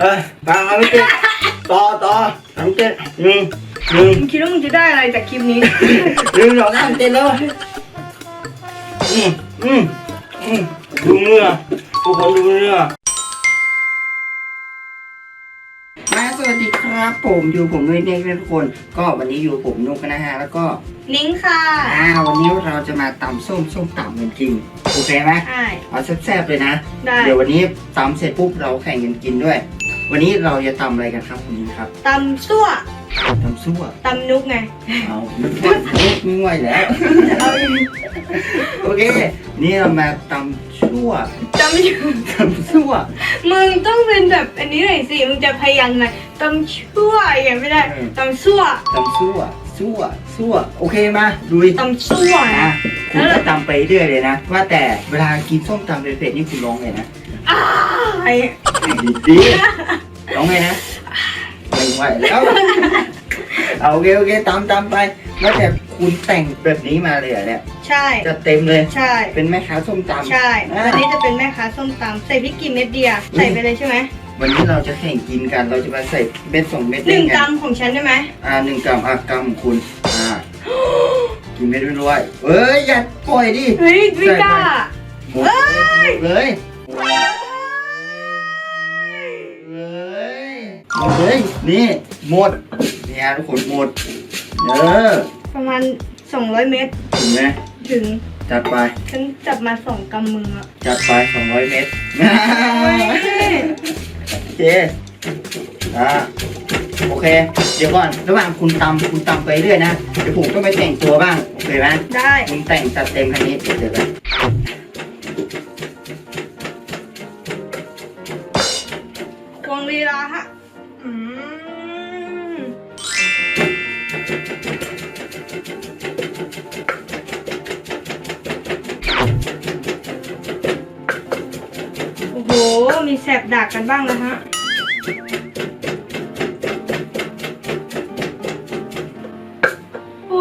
เอ้ยฟังเอาไม่ติดต่อต่อทำเจ็ดหนึ่งหนึ่งมึงคิดว่ามึงจะได้อะไรจากคลิปนี้ หนึ่งสองสามเจ็ดแล้วอืมอืมอืมดูเนื้อทุกคนดูเนื้อ ครับผมอยู่ผมด้วยเด็กทุกคน ก็วันนี้อยู่ผมนุกนะฮะแล้วก็นิ้งค่ะอ่าวันนี้เราจะมาตำส้มส้มตำกันจริงโอเคไหมใช่ เอาแซ่บๆเลยนะ ได้ เดี๋ยววันนี้ตำเสร็จปุ๊บเราแข่งกันกินด้วย วันนี้เราจะตำอะไรกันครับคุณยิงครับ ตำซั่ว ตำซั่วตำนุกไง เอานึกว่านึกง่วยแล้ว โอเค นี่เรามาตำชั่วตำอยู่ตำซั่วมึงต้องเป็นแบบอันนี้หน่อยสิ มึงจะพยัญชนะตำชั่วอย่างไม่ได้ตำซั่วตำซั่วซั่วซั่วโอเคมาดูดิตำซั่วนะนะคุณก็ตำไปเรื่อยเลยนะ ว่าแต่เวลากินส้มตำเผ็ดๆนี่คุณร้องไงนะอ้ายดีดีร้องไงนะ ไม่ไหวแล้วเอาโอเคโอเคตำตำไปว่าแต่คุณแต่งแบบนี้มาเลยเหรอเนี่ยใช่ จะเต็มเลย ใช่ เป็นแม่ค้าส้มตำ ใช่อ่าวันนี้จะเป็นแม่ค้าส้มตำใส่พริกกี่เม็ดเดียวใส่ไปเลยใช่ไหมวันนี้เราจะแข่งกินกันเราจะมาใส่เม็ดสองเม็ดหนึ่งได้ไกรัมของฉันได้ไหมอ่าหนึ่งกรัมอะกรัมของคุณอ่ากินเม็ดไม่รู้เอ้ยอย่าปล่อยดิ เฮ้ยไม่กล้า หมดเลยหมดเลย เลยหมดเลยนี่หมด เนี่ยทุกคนหมด เออประมาณ 200 เมตร ถึงไหมถึงจัดไป ฉันจับมาสองกำมืออะจัดไปสองร้อยเมตร โอเค อ่า โอเค เดี๋ยวก่อน ระหว่างคุณตำคุณตำไปเรื่อยนะ เดี๋ยวผมก็ไปแต่งตัวบ้าง โอเคไหมได้คุณแต่งจัดเต็มคันนี้ เดี๋ยวเจอกันควงลีลาฮะ มีแสบดากกันบ้างนะฮะโอ้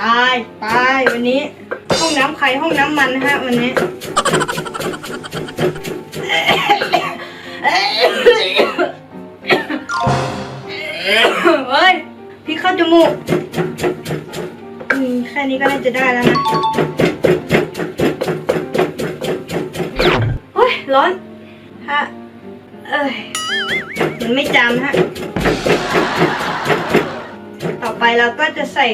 ตายตายวันนี้ ห้องน้ำใครห้องน้ำมันนะฮะวันนี้เฮ้ยพี่เข้าจมูกแค่นี้ก็น่าจะได้แล้วนะ ร้อนฮะเอ้ยมันไม่จำฮะ ต่อไปเราก็จะใส่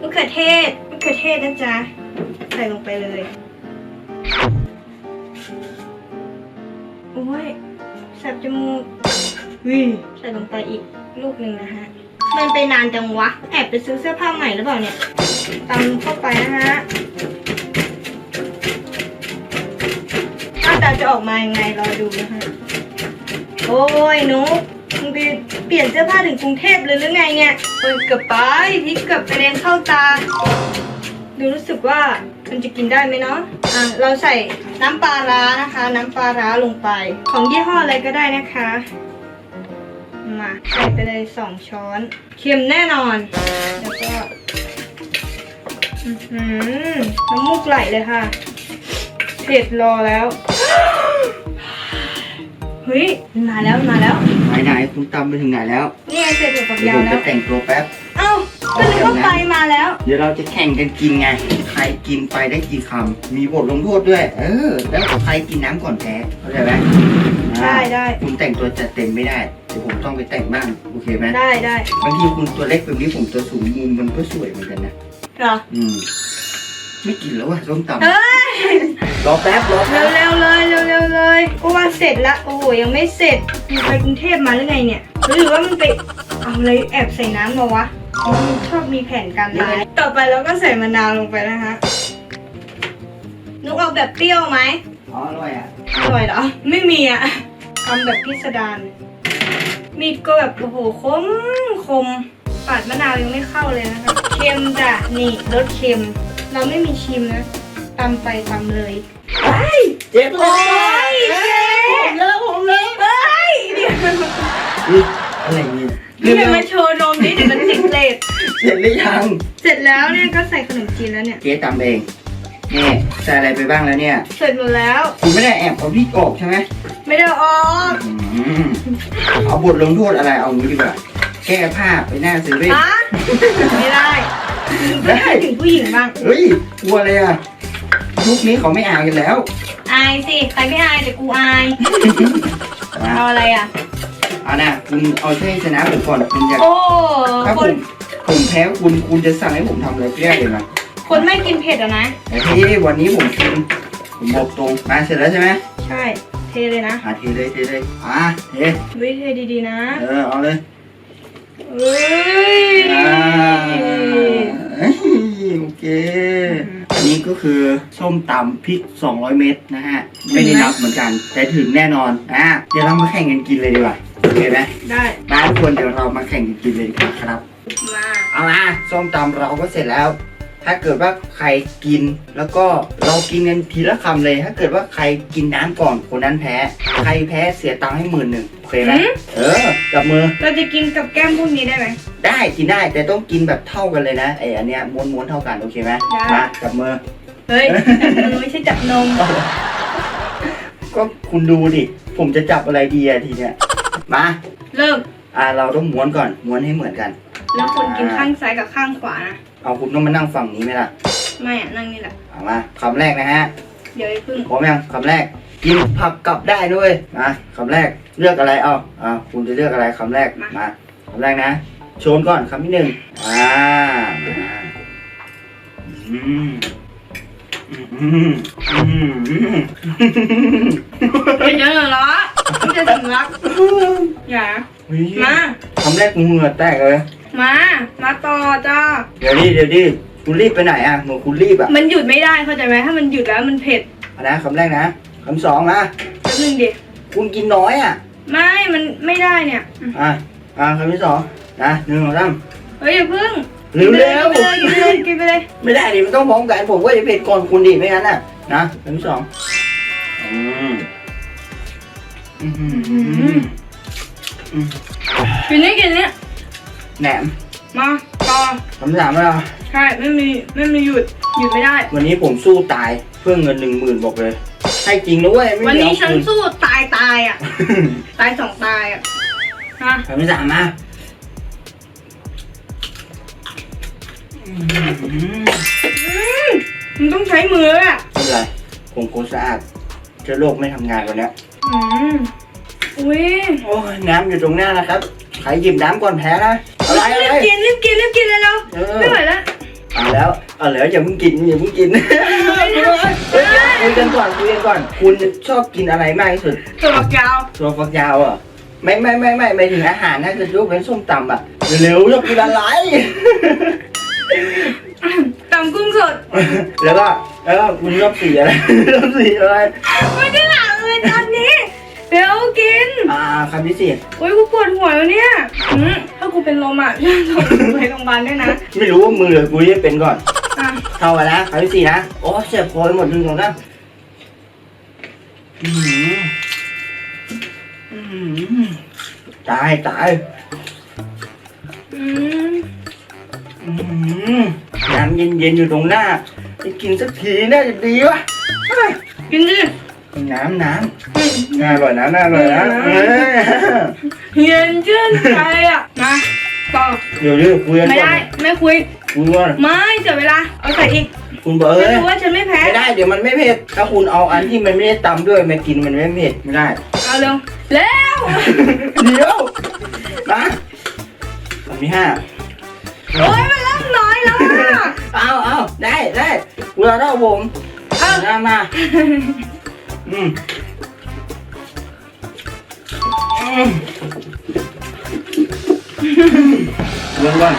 มะเขือเทศมะเขือเทศนะจ๊ะ ใส่ลงไปเลย โอ้ยแสบจมูกวิใส่ลงไปอีกลูกหนึ่งนะฮะ มันไปนานจังวะ แอบไปซื้อเสื้อผ้าใหม่หรือเปล่าเนี่ยตำเข้าไปนะฮะ หน้าจะออกมายังไงรอดูนะฮะโอ้ยนุกมึงไปเปลี่ยนเสื้อผ้าถึงกรุงเทพเลยหรือไงเนี่ยเปิดเกือบไปพริกเกือบกระเด็นเข้าตา ดูรู้สึกว่ามันจะกินได้ไหมเนาะ อะ เราใส่น้ำปลาร้านะคะ น้ำปลาร้าลงไป ของยี่ห้ออะไรก็ได้นะคะ มาใส่ไปเลยสองช้อน เค็มแน่นอน แล้วก็อื้อหือน้ำมูกไหลเลยค่ะ เผ็ดรอแล้ว เฮ้ยมาแล้วมาแล้วไหนไหนๆคุณตำไปถึงไหนแล้วนี่ไงเสร็จถั่วฝักเดี๋ยวยาวผมแล้จะว แต่งตัวแป๊บ เอ้าก็นึกว่าไปมาแล้ว เดี๋ยวเราจะแข่งกันกินไง ใครกินไปได้กี่คำ มีบทลงโทษด้วย เออ แล้วใครกินน้ำก่อนแพ้ เข้าใจไหมได้ได้ คุณแต่งตัวจัดเต็มไม่ได้ เดี๋ยวผมต้องไปแต่งบ้าง โอเคไหมได้ได้บางทีคุณตัวเล็กแบบนี้ผมตัวสูงมุมมันก็สวยเหมือนกันนะ เหรอ อืม ไม่กินแล้วว่ะส้มตเฮ้ยำ รอแป๊บรอแป๊บเร็วๆเลยเร็วๆเลยก็ว่าเสร็จละโอ้โหยังไม่เสร็จมันไปกรุงเทพมาหรือไงเนี่ยหรือว่ามันไปเอาอะไรแอบใส่น้ำมาวะอ๋อมันชอบมีแผนการร้ายต่อไปเราก็ใส่มะนาวลงไปนะคะนุกเอาแบบเปรี้ยวไหมอ๋ออร่อยอะอร่อยเหรอไม่มีอะทำแบบพิสดารมีดก็แบบโอ้โหคมคมปาดมะนาวยังไม่เข้าเลยนะคะเค็มจ้ะนี่รสเค็ม เราไม่มีชิมนะ ตำไปตำเลยไปเจ็บโอ้ยเจ็บเจ๊ผมแล้วผมแล้วเฮ้ยเดี๋ยวอุ๊ยอะไรเนี่ยนี่อย่ามาโชว์นมนี้เดี๋ยวมันติดเลทเสร็จหรือยัง เสร็จแล้วเนี่ยก็ใส่ขนมจีนแล้วเนี่ย เจ๊ตำเองนี่ใส่อะไรไปบ้างแล้วเนี่ย เสร็จหมดแล้วคุณไม่ได้แอบเอาพริกออกใช่ไหมไม่ได้ออกอืมเอาบทลงโทษอะไรเอางี้ดีกว่า แก้ผ้าไปหน้าเซเว่นฮะไม่ได้ได้ถึงผู้หญิงบ้าง เฮ้ยกลัวเลยอะ ยุคนี้เขาไม่อายกันแล้ว อายสิ ใครไม่อายแต่กูอายมาเอาอะไรอะ เอานะคุณเอาช่วยชนะผมก่อนคุณอยากโอ้ ถ้าคผน มผมแพ้คุณคุณจะสั่งให้ผมทำอะไรเปรี้ยวเลยนะคนไม่กินเผ็ดอะนะแต่ที่วันนี้ผมกินผมบอกตรงมาเสร็จแล้วใช่ไหมใช่ เทเลยนะอะเทเลยเทเลยอะเทวิเทดีๆนะเออเอาเลยเอ้ยอ่าโอเคอัน นี้ก็คือส้มตำพริก 200 เม็ดนะฮะ ไม่ได้นับเหมือนกัน แต่ถึงแน่นอน อะเดี๋ยวเรามาแข่งกันกินเลยดีกว่าโอเคไหมได้มาทุกคนเดี๋ยวเรามาแข่งกันกินเลยดีกว่าครับ มา เอามาส้มตำเราก็เสร็จแล้ว ถ้าเกิดว่าใครกินแล้วก็เรากินกันทีละคำเลย ถ้าเกิดว่าใครกินน้ำก่อนคนนั้นแพ้ ใครแพ้เสียตังค์ให้หมื่นหนึ่งโอเคไหมหืม เออจับมือเราจะกินกับแก้มพวกนี้ได้ไหม ได้กินได้แต่ต้องกินแบบเท่ากันเลยนะไออันเนี้ยม้วนม้วนๆเท่ากันโอเคไหมได้ มาจับมือ เฮ้ยจับมือไม่ใช่จับนม ก็คุณดูดิ ผมจะจับอะไรดีอะทีเนี้ยมาเริ่ม อ่าเราต้องม้วนก่อนม้วนให้เหมือนกัน แล้วคนกินข้างซ้ายกับข้างขวานะ เอาคุณต้องมานั่งฝั่งนี้ไหมล่ะไม่อะนั่งนี่แหละ เอามาคำแรกนะฮะเดี๋ยวไอ้พึ่งพร้อมยังคำแรกกินผักกลับได้ด้วยมาคำแรกเลือกอะไรเอาอ่าคุณจะเลือกอะไรคำแรกมาคำแรกนะโชนก่อนคำที่หนึ่งอ่ามาอืมอืมอืมอืมเป็นยังไงเหรอไม่จะสำลักอย่าเฮ้ยมาคำแรกมึงเหงื่อแตกเลย มา มาต่อจ้าเดี๋ยวดิเดี๋ยวดิคุณรีบไปไหนอะเหมือนคุณรีบอะมันหยุดไม่ได้เข้าใจไหมถ้ามันหยุดแล้วมันเผ็ดเอานะคำแรกนะคำสองนะแป๊บนึงดิคุณกินน้อยอะ ไม่มันไม่ได้เนี่ย อะอะคำที่สองนะหนึ่งสองสามเฮ้ยอย่าพึ่งเร็วเร็วกินไปเลยกินไปเลยกินไปเลยไม่ได้ดิมันต้องพร้อมกันผมก็จะเผ็ดก่อนคุณดิไม่งั้นน่ะนะคำที่สองอืมอืมอืมอืมอืมกินนี่กินนี่ แหนมมาต่อคำที่สามแล้วใช่ไม่มีไม่มีหยุดหยุดไม่ได้ วันนี้ผมสู้ตายเพื่อเงินหนึ่งหมื่นบอกเลย ให้จริงนะเว้ยไม่วันมีนี้เอาฉันคืนสู้ตายตายอะ ตายสองตายอะฮะคำที่สามมาอืมอืมมันต้องใช้มืออะไม่เป็นไรผมโคตรสะอาดเชื้อโรคไม่ทำงานวันเนี้ยอืมอุ้ยโอ้ยน้ำอยู่ตรงหน้านะครับใครหยิบน้ำก่อนแพ้นะอะไรอะรีบกินรีบกินรีบกินเลยเราเออไม่ไหวแล้วเอาแล้วเอาแล้วอย่าเพิ่งกินอย่าเพิ่งกินคุยกันก่อนคุยกันก่อน คุณชอบกินอะไรมากที่สุดตัวบักยาวตัวฝักยาวอะไม่ไม่ไม่ไม่ไม่ถึงอาหารนะจะยกเป็นส้มตำอะเร็วๆชอบกินอะไรตำกุ้งสด แล้วก็แล้วก็คุณชอบสีอะไรชอบสีอะไรไม่ได้หลังเลยตอนนี้ เดี๋ยวกิน อ่าคำที่สี่โอ้ยกูปวดหัวแล้วเนี่ยอืมถ้ากูเป็นลมอะส่งกูไปโรงพยาบาลด้วยนะ ไม่รู้ว่ามือหรือกูจะเป็นก่อน อะเข้าไปนะคำที่สี่นะ โอ้เสียบคอไปหมดเลยของนะอืมอืมตายตายอืมอืมน้ำเย็นๆอยู่ตรงหน้าจะกินสักทีน่าจะดีวะเฮ้ยกินดิ น้ำน้อืมำน่าอร่อยนะน่าอร่อยนะอืมเอ้ยเย็นชื่นใจอะ มาต่อเดี๋ยวดิคุยกันไม่ก่อนได้ไม่คุย คุยก่อนไม่เสียเวลา เอาใส่อีกคุณบอกเอ้ไม่ยรู้ว่าฉันไม่แพ้ ไม่ได้เดี๋ยวมันไม่เผ็ดถ้าคุณเอาอันที่มันไม่ได้ตำด้วยมากินมันไม่เผ็ดไม่ได้ เอาเร็วเร็วเดี๋ยวนะคำที่ห้าโอ้ยมันเริ่มน้อยแล้วอะเอาเอาได้ได้เรือเท่าผมเอามามา อืมอืมเรื่องก่อน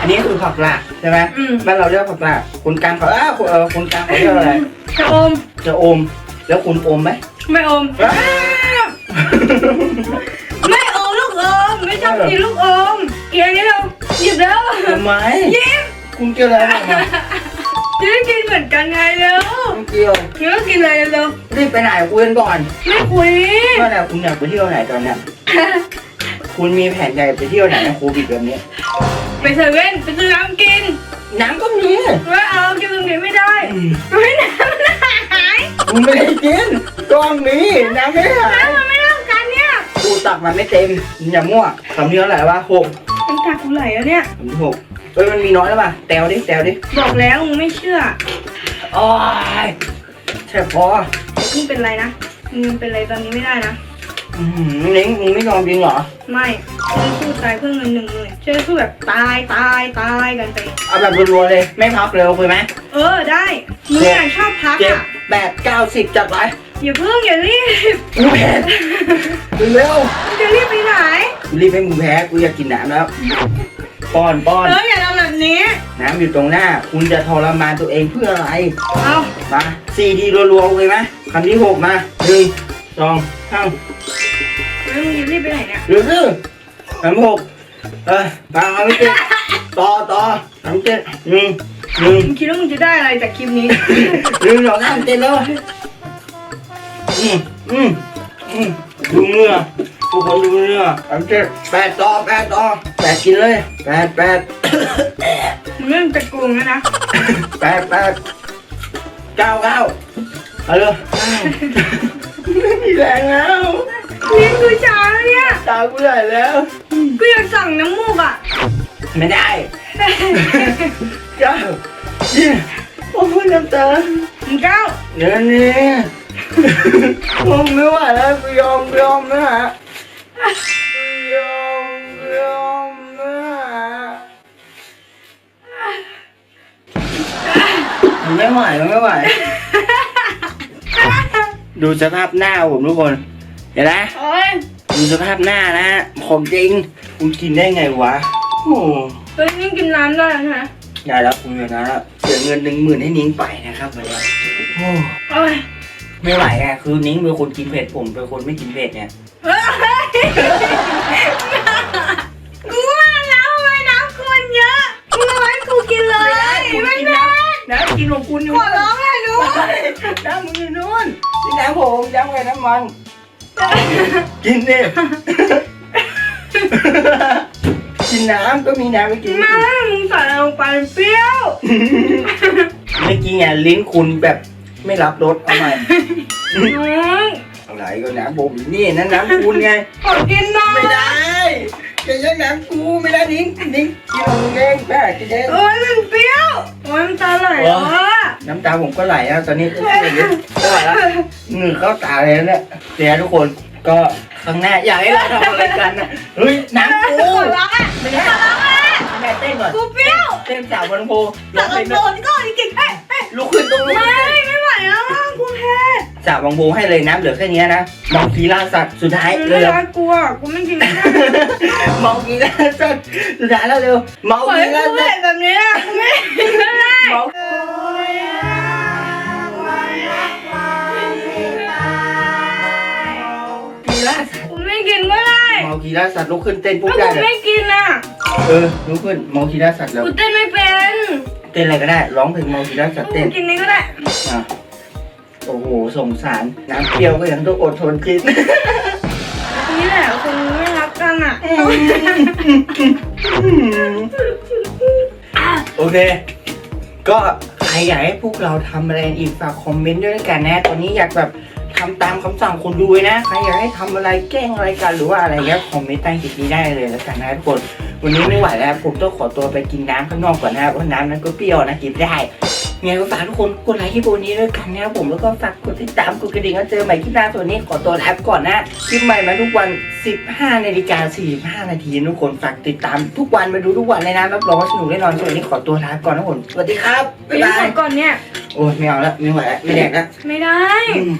อันนี้คือผักหลากใช่ไหมอืม บ้านเราเรียกผักหลากคนกลางเขาเออเออคนกลางเขาเรียกอะไรจะอมจะอม แล้วคุณอมไหม ไม่อม ไม่อมลูกอม ไม่ชอบกินลูกอมเอียงนี่เราหยิบแล้วทำไมยิ้มคุณเกี่ยวอะไรบ้า จะได้กินเหมือนกันไงเร็วไม่เกี่ยวเร็วกินเลยเร็วรีบไปไหนคุยกันก่อนไม่คุย ว่าแต่คุณอยากไปเที่ยวไหนตอนเนี้ยตคุณมีแผนใหญ่ไปเที่ยวไหนนะโควิดแบบนี้ ไปเซเว่นไปซื้อน้ำกินน้ำก็มีว่าเอากินตรงนี้ไม่ได้ไม่น้ำมันหายมึงไม่ได้กินกล้องนี้น้ำไม่ได้หายน้ำมันไม่เท่ากันเนี่ยกูตักมันไม่เต็มอย่ามั่วคำนี้เท่าไหร่วะหกน้ำตากูไหลแล้วเนี่ยคำที่หก เอ้ยมันมีน้อยแล้วป่ะแตวดิแตวดิบอกแล้วมึงไม่เชื่อโอ้ยแช่พอมึงเป็นไรนะมึงเป็นไรตอนนี้ไม่ได้นะอื้อหือนิ้งมึงไม่ยอมจริงเหรอ ไม่มึงสู้ตายเพื่อเงินหนึ่งหมื่นช่วยสู้แบบตายตายตายกันไป เอาแบบรัวๆเลย ไม่พักเลยโอเคไหมเออได้มึงอยากชอบพักเจ็ดอะ แปดเก้าสิบจัดไป อย่าเพิ่งอย่ารีบกูแพ้เร็วมึงจะรีบไปไหนกูรีบให้มึงแพ้กูอยากกินน้ำแล้ว ป้อนป้อน เอออย่าทำแบบนี้ น้ำอยู่ตรงหน้า คุณจะทรมานตัวเองเพื่ออะไร เอามาสี่ทีรัวๆเลยไหมคำที่หกมาหนึ่งสองสามแล้วมึงจะรีบไปไหนเนี่ยหรือคือคำที่หกเออฟังคำที่เจ็ดต่อต่อคำที่เจ็ดหนึ่งหนึ่งมึงคิดว่ามึงจะได้อะไรจากคลิปนี้ หนึ่งสองสามเจ็ดแล้ว อืมอืมอืมดูเนื้อทุกคนดูเนื้อคำที่เจ็ดแปดต่อแปดต่อแปดกินเลยแปดแปดมึงเริ่มตะโกงแล้วนะแปดแปดเก้าเก้าเอาเลยไม่มีแรงแล้วนี่คือช้าแล้วเนี่ย ตากูไหลแล้วกูอยากสั่งน้ำมูกอะ ไม่ได้ เก้ายี่โอ้ยน้ำตามึงเก้าเดี๋ยวนี้ ผมไม่ไหวแล้วกูยอมยอมนะฮะยอมยอมนะฮะมันไม่ไหวมันไม่ไหว ดูสภาพหน้าผมทุกคน เดี๋ยวนะ โอ้ยดูสภาพหน้านะของจริงคุณกินได้ไงวะ โอ้เฮ้ยนี่กินน้ำได้แล้วใช่ไหมได้แล้วคุณชนะแล้วเสียเงินหนึ่งหมื่นให้นิ้งไปนะครับวันนี้โอ้ โอ้ย ไม่ไหวอะคือนิ้งเป็นคนกินเผ็ดผมเป็นคนไม่กินเผ็ดเนี่ยเฮ้ยกูว่าแล้วทำไมน้ำคนเยอะมึงเอาไว้กูกินเลย ไม่ได้ น้ำกินของคุณอยู่ขอร้องเลยลูกน้ำมึงอยู่นู่นนี่น้ำผมน้ำไงน้ำมัน กินดิกินน้ำก็มีน้ำไปกินไม่มึงใส่ลงไปเปรี้ยวเมื่อกี้ไงลิ้นคุณแบบ ไม่รับรสเอาใหม่น้องอะไรก็น้ำผมนี่นั่นน้ำคุณไงขอกินหน่อยไม่ได้จะยังน้ำกูไม่ได้นิ้งนิ้งกินของมึงเองแม่กินเองโอ้ยมันเปรี้ยวโอ้ยมันตาไหลแล้วอะน้ำตาผมก็ไหลแล้วตอนนี้ก็ไม่ไหลแล้วเหงื่อเข้าตาเลยนะเนี่ยเดี๋ยวทุกคนก็ข้างหน้าอยากให้เราทำอะไรกันนะเฮ้ยน้ำกูขอร้องอะไม่ได้แม่เต้นก่อนกูเปรี้ยวเต้นสาวบนโพตัดลำโพงก่อนดิกิ๊กเอ้ยเอ้ยลุกขึ้นตรงนู้น ไม่ไม่ไหวแล้วอะกูแพ้สาวบางโพให้เลยน้ำเหลือแค่นี้นะมองกีฬาสัตว์สุดท้ายมึงเร็ไม่วรักกูอะกูไม่กินไม่ได้มองกีฬาสัตว์สุดท้ายแล้วเร็วมองปล่อยกีให้ฬากูสัเผ็ตดว์แบบนี้อะกูไม่กินไม่ได้มองกีฬาสัตว์กูไม่กินไม่ได้มองกีฬาสัตว์ลุกขึ้นเต้นปุ๊บถ้าได้กูเลยไม่กินอะเออลุกขึ้นมองกีฬาสัตว์แล้วกูเต้นไม่เป็นเต้นอะไรก็ได้ ร้องเพลงมองกีฬาสัตว์กูเต้นกินนี้ก็ได้อะโอ้โหสงสาร น้ำเปรี้ยวก็ยังต้องอดทนกิน นี่แหละคนไม่รักกันอะ โอเค ก็ใครอยากให้พวกเราทำอะไรอีกฝากคอมเมนต์ด้วยแล้วกันนะ ตอนนี้อยากแบบทำตามคำสั่งคนดูเลยนะ ใครอยากให้ทำอะไรแกล้งอะไรกันหรือว่าอะไรเงี้ยคอมเมนต์ใต้คลิปนี้ได้เลยแล้วกันนะทุกคน วันนี้ไม่ไหวแล้ว ผมต้องขอตัวไปกินน้ำข้างนอกก่อนนะครับเพราะน้ำนั้นก็เปรี้ยวนะกินไม่ได้ ไงก็ฝากทุกคนกดไลค์คลิปวันนี้ด้วยกันนะครับผมแล้วก็ฝากกดติดตามกดกระดิ่งแล้วเจอใหม่คลิปหน้าส่วนนี้ขอตัวลาไปก่อนนะคลิปใหม่มาทุกวัน 15นาฬิกา45นาทีทุกคนฝากติดตามทุกวันมาดูทุกวันเลยนะรับรองว่าสนุกแน่นอนส่วนวันนี้ขอตัวลาไปก่อนนะผมสวัสดีครับไปบ๊ายบาใส่ยก่อนเนี่ยโอ้ยไม่เอาละไม่ไหวละไม่แดกละไม่ได้ อืม